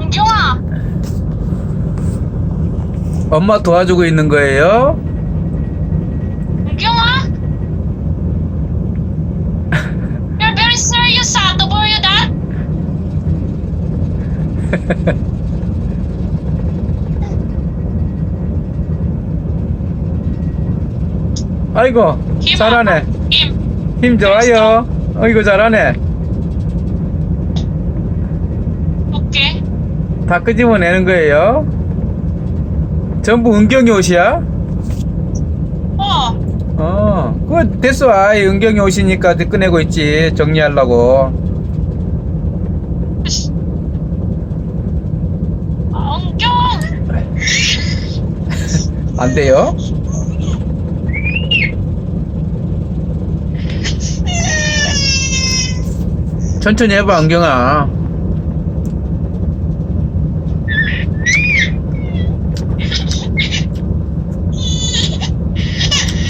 은경아, 엄마 도와주고 있는 거예요? 은경아. You're very serious, ah. Don't worry that. 아이고 힘. 잘하네 힘. 힘 좋아요 어이구 잘하네 오케이. 다 끄집어내는 거예요 전부 은경이 옷이야? 어. 어 그거 됐어 아이 은경이 옷이니까 꺼내고 있지 정리하려고 아, 은경. 안 돼요? 천천히 해봐 은경아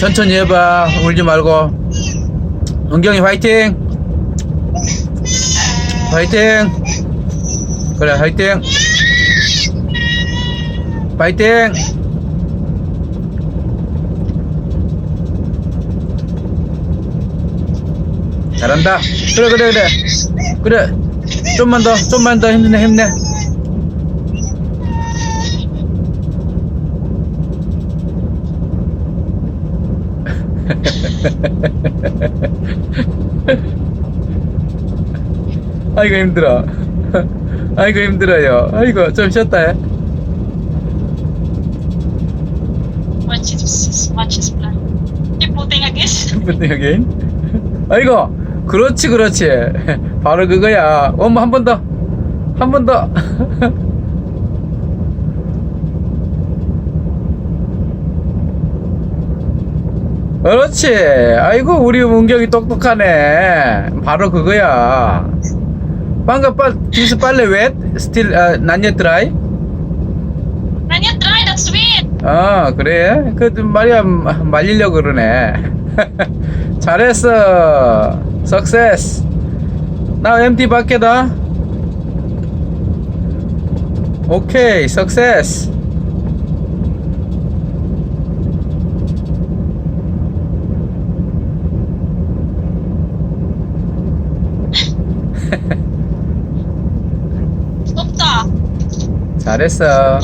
천천히 해봐. 울지 말고. 은경이 화이팅! 화이팅! 그래 화이팅! 파이팅! 잘한다. 그래 그래 그래. 그래. 좀만 더 좀만 더 힘내 힘내 아이고 힘들어. 아이고 힘들어요. 아이고 좀 쉬었다. 해 his plan. Keep putting again. 근데 여기 아이고 그렇지 그렇지. 바로 그거야. 엄마 한 번 더. 한 번더 그렇지. 아이고 우리 문경이 똑똑하네. 바로 그거야. 방금 빨 디스 빨래 웻 스틸 아, 난예 드라이? you try that sweet. 아 그래? 그 말이야 마- 말리려 그러네. 잘했어. 석세스. 나 MT 밖에다. 오케이 석세 스 없다. 잘했어